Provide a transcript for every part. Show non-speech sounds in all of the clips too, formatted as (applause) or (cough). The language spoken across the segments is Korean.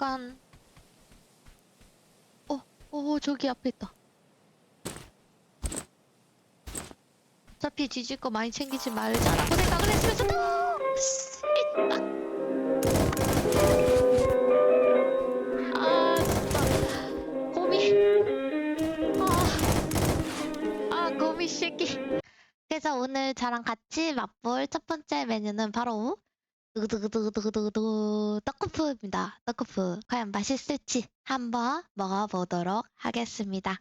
약간 어, 어 저기 앞에 있다. 어차피 뒤질 거 많이 챙기지 말자라고 생각을 했으면서도 씨, 아, 아 진짜. 고미 아, 아 고미 새끼. 그래서 오늘 저랑 같이 맛볼 첫 번째 메뉴는 바로 두구두구두구두구두구 떡코프입니다. 떡코프 과연 맛있을지 한번 먹어보도록 하겠습니다.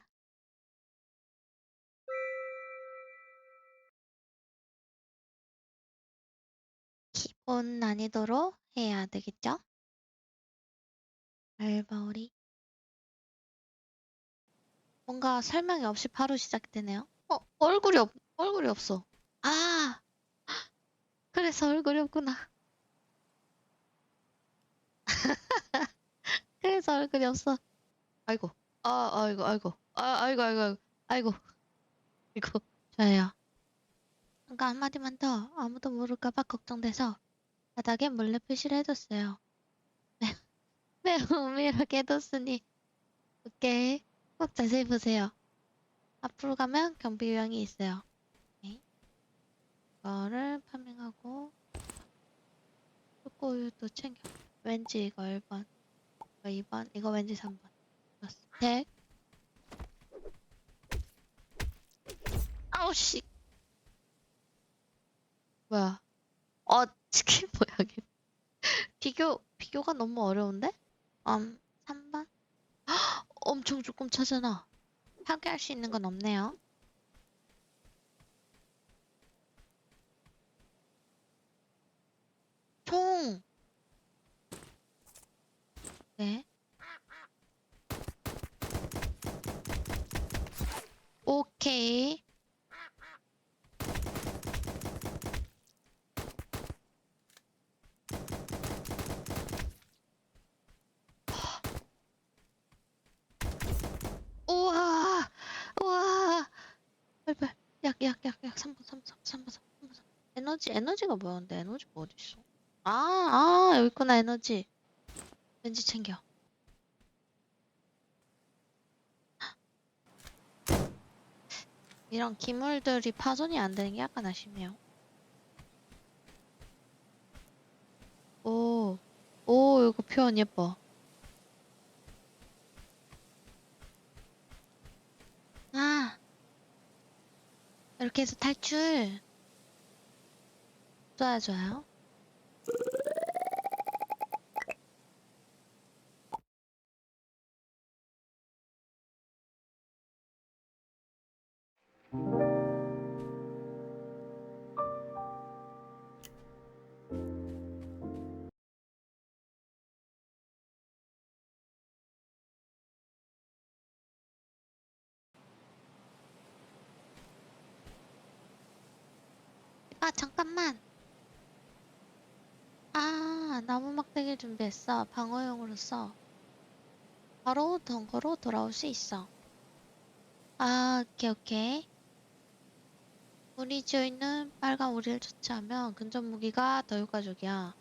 기본 난이도로 해야 되겠죠? 알바오리 뭔가 설명이 없이 바로 시작되네요. 어, 얼굴이 없, 얼굴이 없어. 아, (gasps) 그래서 얼굴이 없구나. (laughs) 그래서 얼굴이 없어. 아이고, 아, 아이고, 아이고, 아, 아이고, 아이고, 아이고, 아이고, 이거 좋아요. 잠깐 한마디만 더 아무도 모를까봐 걱정돼서 바닥에 몰래 표시를 해뒀어요. 네, (laughs) 매우 은밀하게 해뒀으니 오케이, 꼭 자세히 보세요. 앞으로 가면 경비 요양이 있어요. 오케이. 이거를 파밍하고 초코우유도 챙겨. 왠지 이거 1번. 이거 2번. 이거 왠지 3번. 좋았어. 백. 아우 씨. 뭐야? 어, 치킨 (laughs) 모양이. 비교 비교가 너무 어려운데? 음, 3번. (gasps) 엄청 조금 차잖아. 파괴할 수 있는 건 없네요. 총. 네. 오케이. 우와, 우와. 빨빨. 약, 약, 약, 약. 3번, 3번, 3번, 3번, 3번, 3번. 에너지, 에너지가 뭐였는데? 에너지가 어디 있어? 아, 아, 여기 있구나, 에너지. 왠지 챙겨. 이런 기물들이 파손이 안 되는 게 약간 아쉽네요. 오, 오, 이거 표현 예뻐. 아, 이렇게 해서 탈출. 좋아요, 좋아요. 아, 잠깐만. 아, 나무 막대기 준비했어. 방어용으로 써. 바로 덩거로 돌아올 수 있어. 아, 오케이, 오케이. 우리 지어 있는 빨간 오리를 처치하면 근접 무기가 더 효과적이야.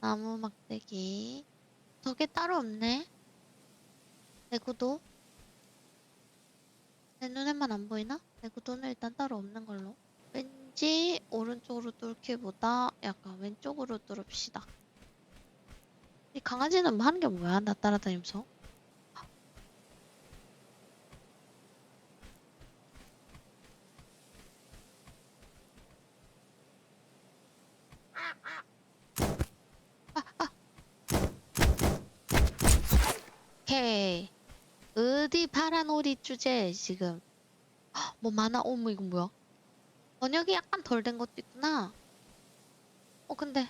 나무 막대기. 저게 따로 없네. 내 구도. 내 눈에만 안 보이나? 내 구도는 일단 따로 없는 걸로. 왠지 오른쪽으로 뚫기보다 약간 왼쪽으로 뚫읍시다. 이 강아지는 뭐 하는 게 뭐야? 나 따라다니면서. 오케이. 어디 파란 오리 주제 지금. 헉, 뭐 많아? 어머 이거 뭐야? 번역이 약간 덜 된 것도 있구나. 어 근데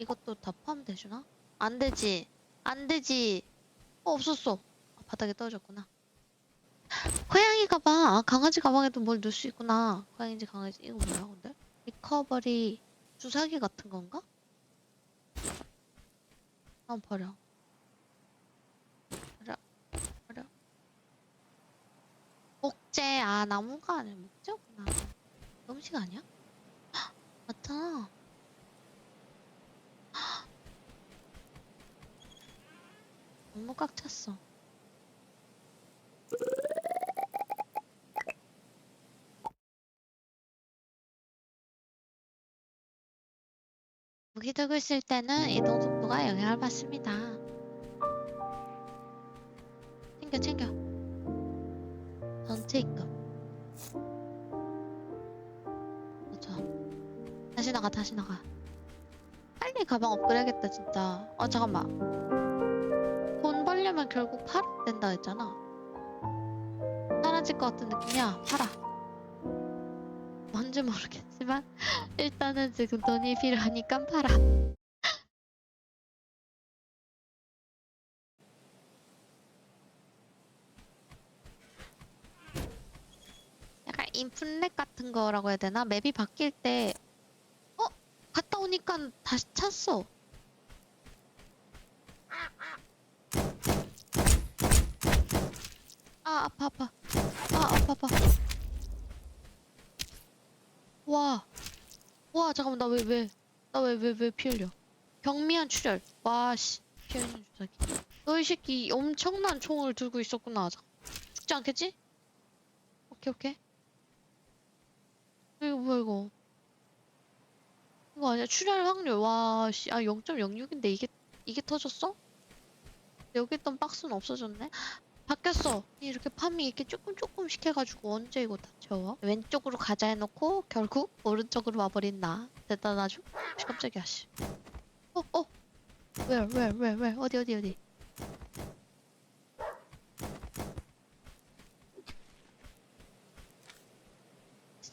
이것도 다 포함되주나? 안 되지. 안 되지. 어 없었어. 아, 바닥에 떨어졌구나. 고양이 가방. 아, 강아지 가방에도 뭘 넣을 수 있구나. 고양이인지 강아지. 이거 뭐야 근데? 리커버리 주사기 같은 건가? 아 버려. 버려. 목재 아 나무가 아니라 목재구나 음식 아니야? 헉, 맞잖아 헉. 너무 꽉 찼어 무기 들고 쓸 때는 이동 속도가 영향을 받습니다 챙겨 챙겨 입금. 좋아. 다시 나가 다시 나가. 빨리 가방 업그레이하겠다 진짜. 아 잠깐만. 돈 벌려면 결국 팔아야 된다 했잖아. 사라질 것 같은 느낌이야. 팔아. 뭔지 모르겠지만 (laughs) 일단은 지금 돈이 필요하니까 팔아. 인플렉 같은 거라고 해야 되나? 맵이 바뀔 때 어? 갔다 오니까 다시 찼어. 아 아파 아파. 아 아파 아파. 와. 와 잠깐만 나 왜 왜 나 왜 왜 왜 피 흘려 경미한 출혈 와 씨 피 흘리는 주사기 너이 새끼 엄청난 총을 들고 있었구나 자, 죽지 않겠지? 오케이 오케이 이거 뭐야 이거 이거 아니야 출혈 확률 와씨 아 0.06인데 이게 이게 터졌어? 여기 있던 박스는 없어졌네 바뀌었어 이렇게 파밍 이렇게 조금 조금씩 해가지고 언제 이거 다 채워? 왼쪽으로 가자 해놓고 결국 오른쪽으로 와버린 나 대단하죠? 씨, 깜짝이야 씨 어? 어? where where where where 어디 어디 어디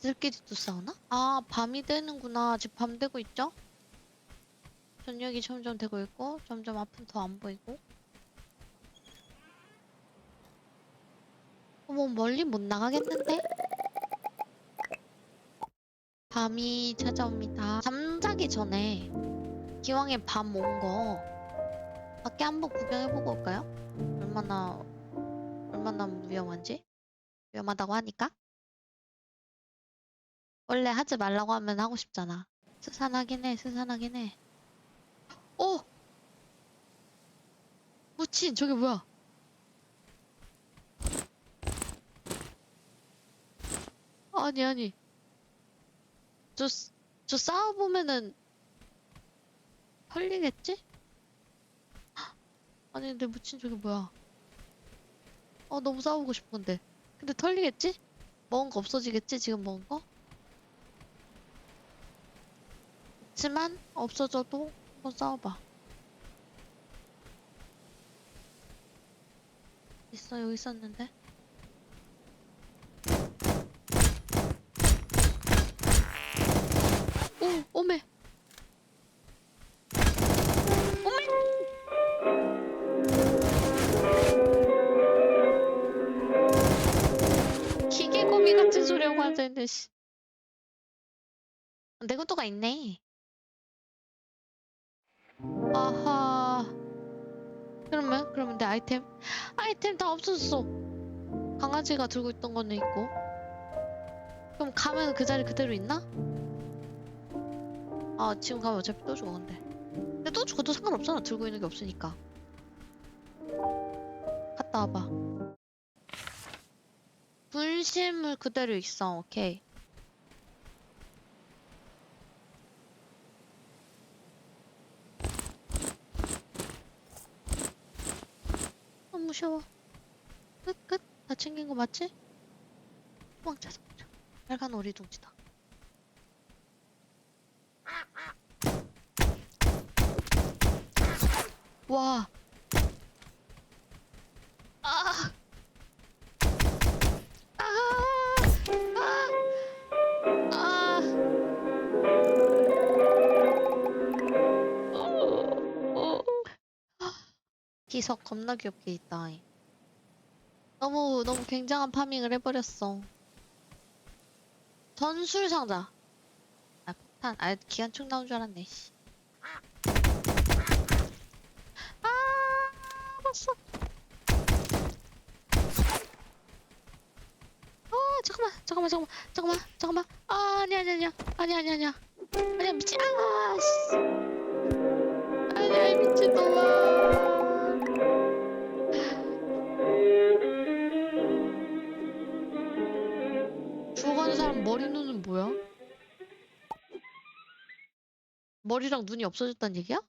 들끼리 또 싸우나? 아 밤이 되는구나 아직 밤 되고 있죠? 저녁이 점점 되고 있고 점점 앞은 더 안 보이고 어머 멀리 못 나가겠는데? 밤이 찾아옵니다. 잠자기 전에 기왕에 밤 온 거 밖에 한번 구경해보고 올까요? 얼마나 얼마나 위험한지 위험하다고 하니까 원래 하지 말라고 하면 하고 싶잖아. 스산하긴 해, 스산하긴 해. 오! 무친 저게 뭐야? 아니 아니 저, 쓰- 저 싸워보면은 털리겠지? 헉! 아니 근데 묻힌 저게 뭐야 어 너무 싸우고 싶은데 근데 털리겠지? 먹은 거 없어지겠지 지금 먹은 거? 그렇지만 없어져도 한번 싸워봐 있어 여기 있었는데 오, 오메. 오메. 기계고미 같은 소리 하고 앉아있네, 씨. 내 것도가 있네. 아하. 그러면, 그러면 내 아이템? 아이템 다 없어졌어. 강아지가 들고 있던 거는 있고. 그럼 가면 그 자리 그대로 있나? 아 지금 가면 어차피 또 죽어 근데 근데 또 죽어도 상관없잖아 들고 있는 게 없으니까 갔다 와봐 분실물 그대로 있어 오케이 아 무서워 끝 끝 다 챙긴 거 맞지? 도망쳐 도망쳐 빨간 오리둥지다 와. 기석 겁나 귀엽게 있다. 너무 너무 굉장한 파밍을 해버렸어. 전술 상자. 아 폭탄. 아 기관총 나온 줄 알았네. 씨. 아, 알았어. 어, 잠깐만, 잠깐만, 잠깐만, 잠깐만, 잠깐만. 아, 아니, 아니, 아니야, 아니, 아니, 아니야, 아니야, 미친, 아, 씨. 아니야, 이 미친놈아. 머리 눈은 뭐야? 머리랑 눈이 없어졌다는 얘기야?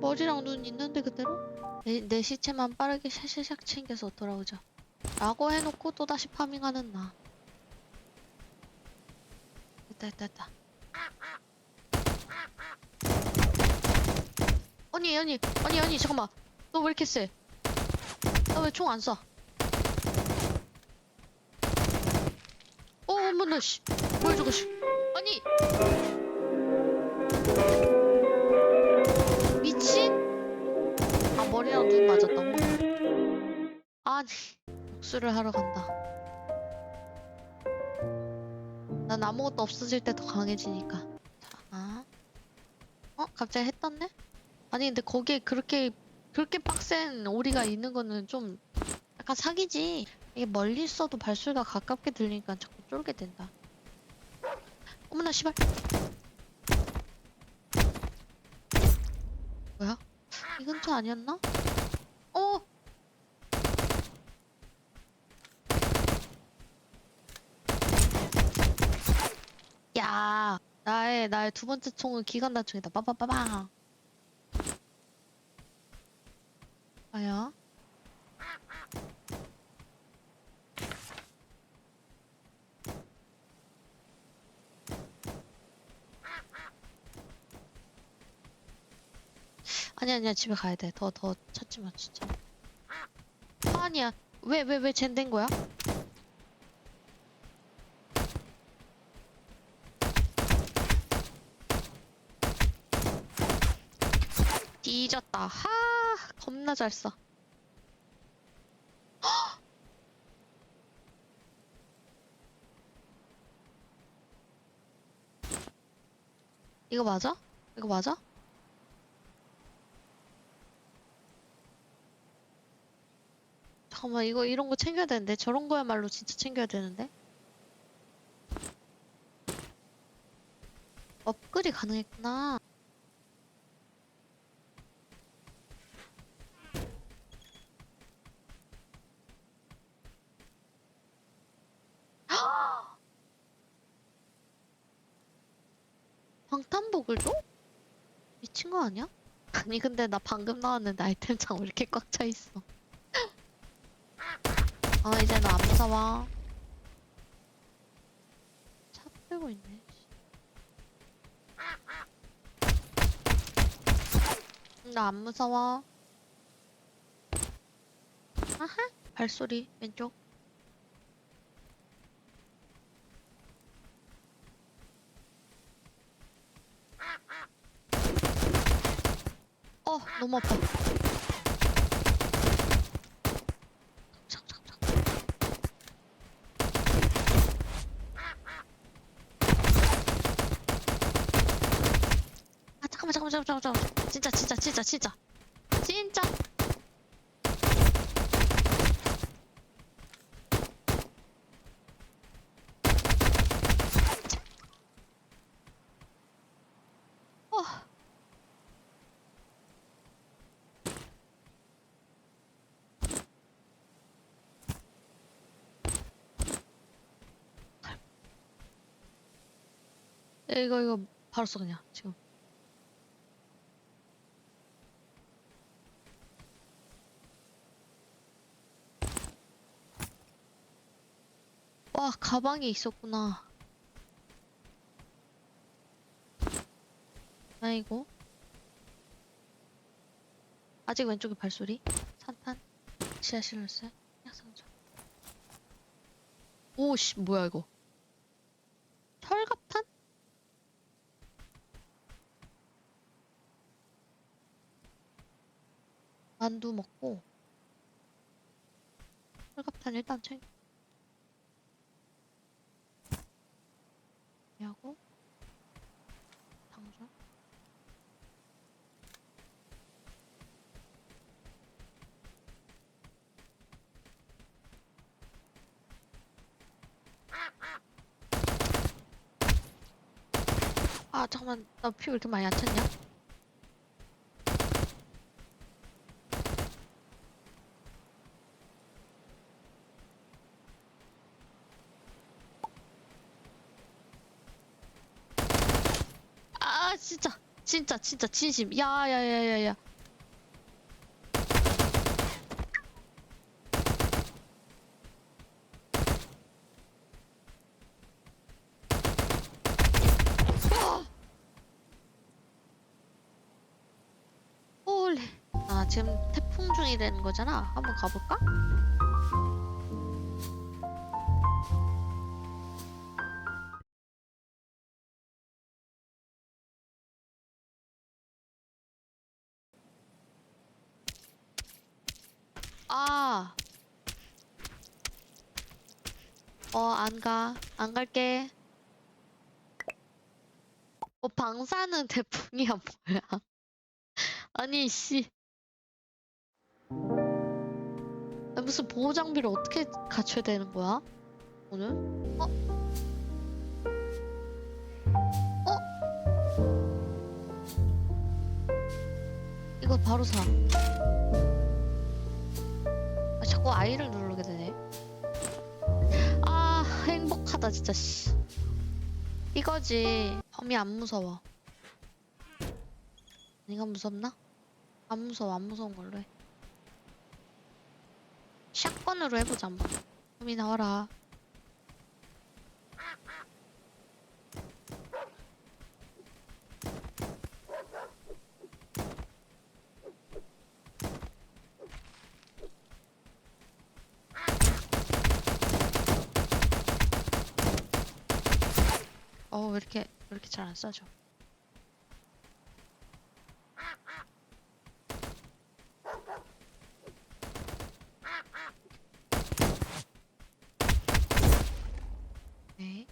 머리랑 눈 있는데 그대로? 내, 내 시체만 빠르게 샤샤샥 챙겨서 돌아오자 라고 해놓고 또다시 파밍하는 나 됐다 됐다 됐다 언니 언니 언니 언니 잠깐만 너 왜 이렇게 세? 나 왜 총 안 쏴? 어, 어머나, 씨. 뭐야, 저거, 씨. 아니! 미친? 아, 머리랑 눈 맞았다고? 아니, 복수를 하러 간다. 난 아무것도 없어질 때 더 강해지니까. 자, 아. 어? 갑자기 해 떴네? 아니, 근데 거기에 그렇게, 그렇게 빡센 오리가 있는 거는 좀 약간 사기지. 이게 멀리 있어도 발소리가 가깝게 들리니까 자꾸 쫄게 된다. 어머나 씨발. 뭐야? 이 근처 아니었나? 어? 야, 나의 나의 두 번째 총은 기관 단총이다. 빠바바방. 아야. 아니 아니야 집에 가야 돼. 더 더 찾지 마 진짜. 아, 아니야. 왜 왜 왜 젠된 거야? 뒤졌다. 하 겁나 잘 써. (gasps) 이거 맞아? 이거 맞아? 잠깐만 이거 이런 거 챙겨야 되는데 저런 거야말로 진짜 챙겨야 되는데 업글이 가능했구나 방탄복을 줘? 미친 거 아니야? (laughs) 아니 근데 나 방금 나왔는데 아이템창 왜 이렇게 꽉 차 있어? 아 이제 너안 무서워 차 끌고 있네 나 안 무서워. 아하 발소리 왼쪽 너무 아파. 아 잠깐만 잠깐만 잠깐만 잠깐만. 진짜 진짜 진짜 진짜 이거 이거 바로 써 그냥. 지금. 와 가방에 있었구나. 아이고. 아직 왼쪽에 발소리? 산탄? 지하실 열쇠 약상자 오씨 뭐야 이거 철갑탄? 만두 먹고 철갑탄 일단 챙겨 하고 당근 아 잠깐만 나 피 왜 이렇게 많이 안 찼냐? 진짜 진짜 진심. 야야야야야. 홀리. 아 지금 태풍 중이라는 거잖아. 한번 가볼까? 어, 안 가. 안 갈게. 어, 방사능 태풍이야, 뭐야. (laughs) 아니, 씨. 나 무슨 보호 장비를 어떻게 갖춰야 되는 거야? 오늘? 어? 어? 이거 바로 사. 아, 자꾸 I를 누르게 되 하다, 진짜, 씨. 이거지. 범이 안 무서워. 네가 무섭나? 안 무서워, 안 무서운 걸로 해. 샷건으로 해보자, 한번. 범이 나와라. 어, 왜 이렇게, 왜 이렇게 잘안 쏴져? 네.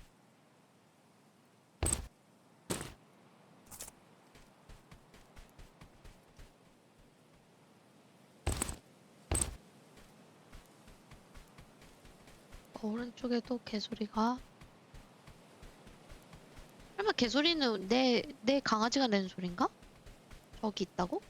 어, 오른쪽에도 개소리가 개소리는 내, 내 강아지가 내는 소린가? 저기 있다고?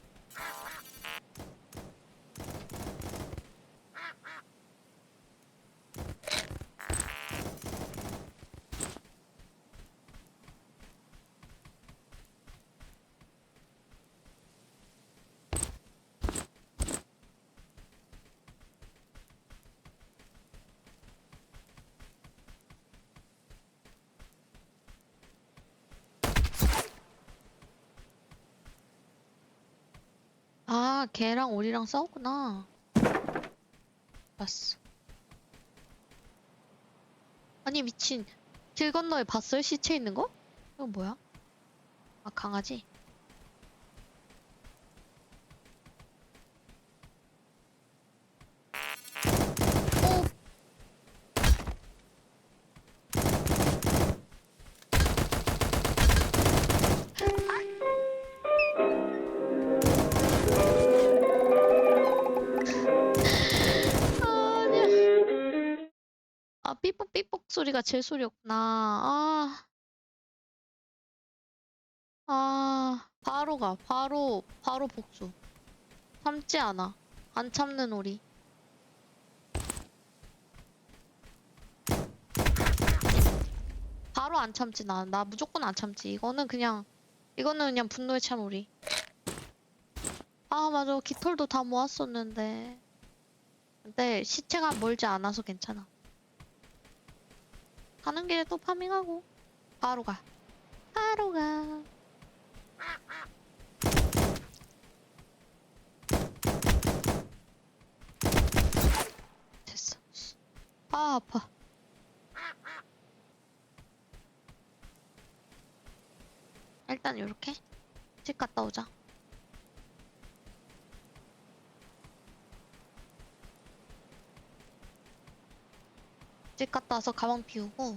아, 걔랑 우리랑 싸웠구나. 봤어. 아니, 미친. 길 건너에 봤어요? 시체 있는 거? 이거 뭐야? 아, 강아지? 소리가 제 소리였구나. 아. 아, 바로 가. 바로, 바로 복수. 참지 않아. 안 참는 우리. 바로 안 참지, 나. 나 무조건 안 참지. 이거는 그냥, 이거는 그냥 분노에 찬 우리. 아, 맞아. 깃털도 다 모았었는데. 근데 시체가 멀지 않아서 괜찮아. 가는 길에 또 파밍하고 바로 가. 바로 가. 됐어. 아 아파. 일단 이렇게 집 갔다 오자. 집 갔다 와서 가방 비우고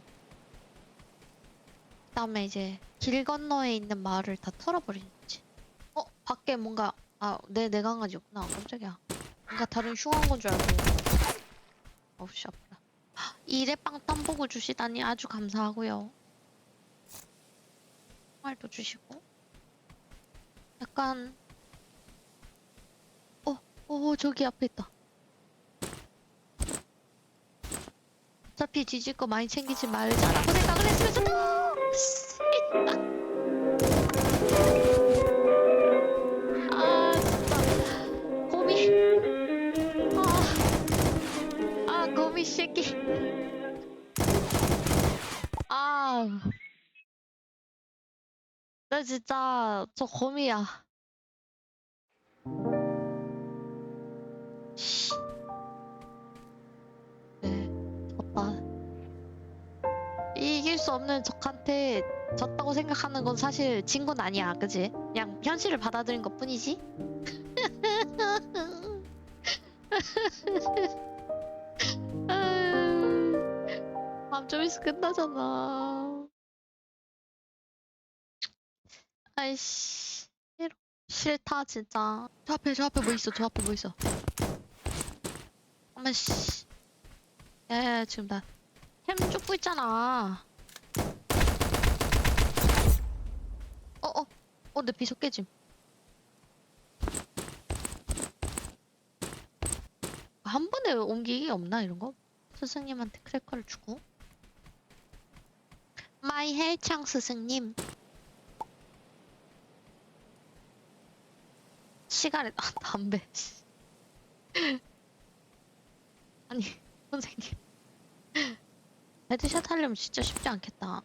그다음에 이제 길 건너에 있는 마을을 다 털어버리는 거지. 어? 밖에 뭔가 아, 내, 내 강아지였구나. 깜짝이야. 뭔가 다른 흉한 건 줄 알고. 어우, 씨, 아프다. 헉, 이래빵 땀 보고 주시다니 아주 감사하고요. 말도 주시고. 약간 어, 어, 저기 앞에 있다. 어차피 뒤질 거 많이 챙기지 말자라고 생각을 했으면서도 아 고미 아, 아 고미 새끼. 아나 진짜 저 거미야. 수 없는 적한테 졌다고 생각하는 건 사실 진 건 아니야, 그지? 그냥 현실을 받아들인 것 뿐이지. (laughs) 밤좀 있으면 끝나잖아. 아이씨, 싫어. 싫다 진짜. 저 앞에 저 앞에 뭐 있어? 저 앞에 뭐 있어? 어머 씨. 야야 지금 나 햄 쫓고 있잖아. 어 내 비석 깨짐. 한 번에 옮기기 없나 이런 거? 스승님한테 크래커를 주고. 마이 헬창 스승님. 시가렛 아 담배. 씨. (laughs) 아니 선생님. (laughs) 헤드샷 하려면 진짜 쉽지 않겠다.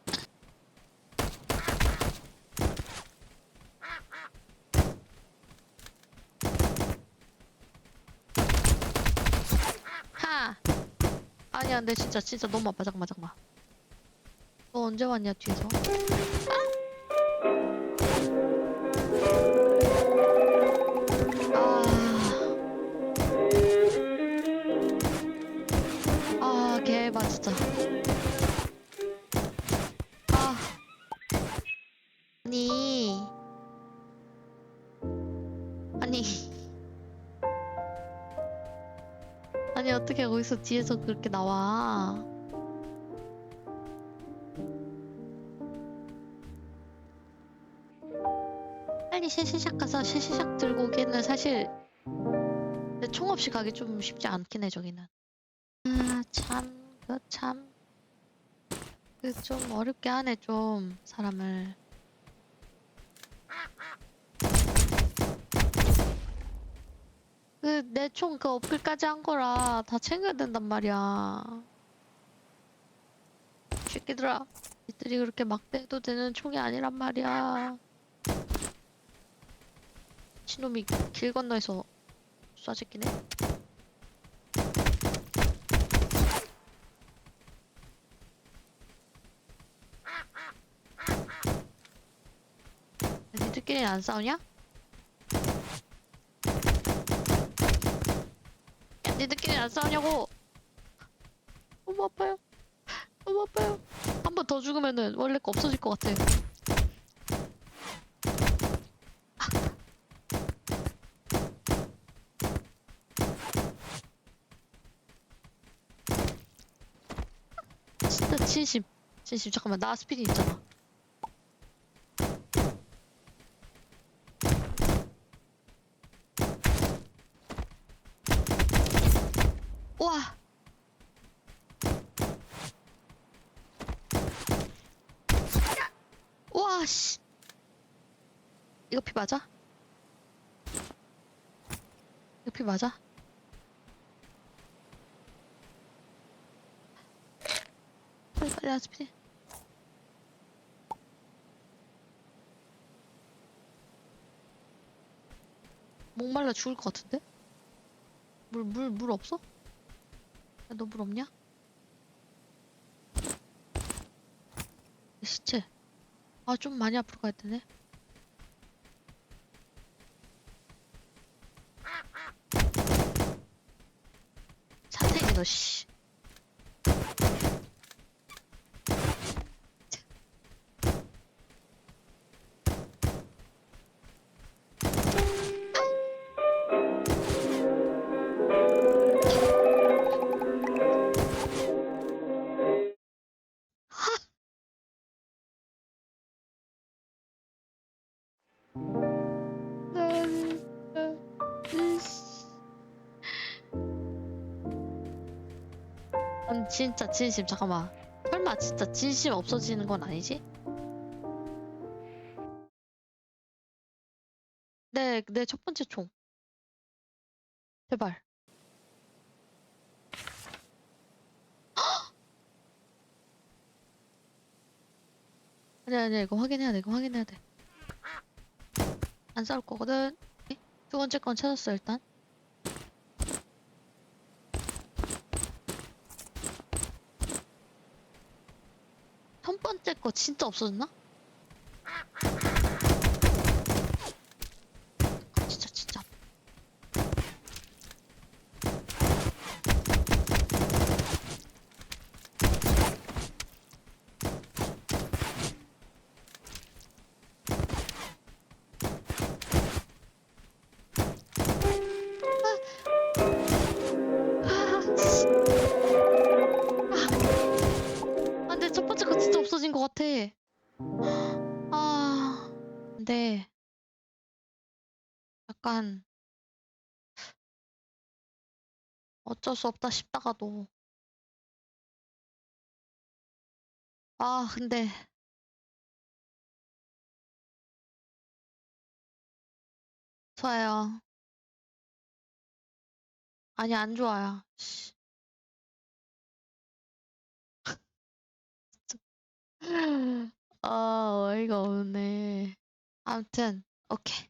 하. 아니야, 근데 진짜 진짜 너무 아파. 잠깐만, 잠깐만. 너 언제 왔냐 뒤에서? 거기서 뒤에서 그렇게 나와? 빨리 쉐시샥 가서 쉐시샥 들고 오기에는 사실 내총 없이 가기 좀 쉽지 않긴 해 저기는. 아 참, 그 참, 그 좀 어렵게 하네 좀 사람을. 그 내 총그 업글까지 한 거라 다 챙겨야 된단 말이야. 새끼들아, 이들이 그렇게 막대해도 되는 총이 아니란 말이야. 신놈이 길 건너에서 쏴짓긴 해. 니들끼리 안 싸우냐? 니들끼리 안 싸우냐고! 너무 아파요. 너무 아파요. 한 번 더 죽으면은 원래 거 없어질 것 같아. 진짜 진심. 진심. 잠깐만, 나 스피드 있잖아. 와! 와, 씨. 이거 피 맞아? 이거 피 맞아? 아스피린. 목말라 죽을 것 같은데? 물, 물, 물 없어? 야, 너물 없냐? 시체. 아, 좀 많이 앞으로 가야 되네. 사태기 너, 씨. 아니 진짜 진심 잠깐만 설마 진짜 진심 없어지는 건 아니지? 내 내 첫 번째 총 제발 (gasps) 아니야 아니야 이거 확인해야 돼 이거 확인해야 돼 안 싸울 거거든. 두 번째 건 찾았어 일단. 첫 번째 거 진짜 없어졌나? 약간 어쩔 수 없다 싶다가도 아, 근데 좋아요. 아니, 안 좋아요. 씨. (laughs) 아, 어이가 없네. 아무튼, 오케이.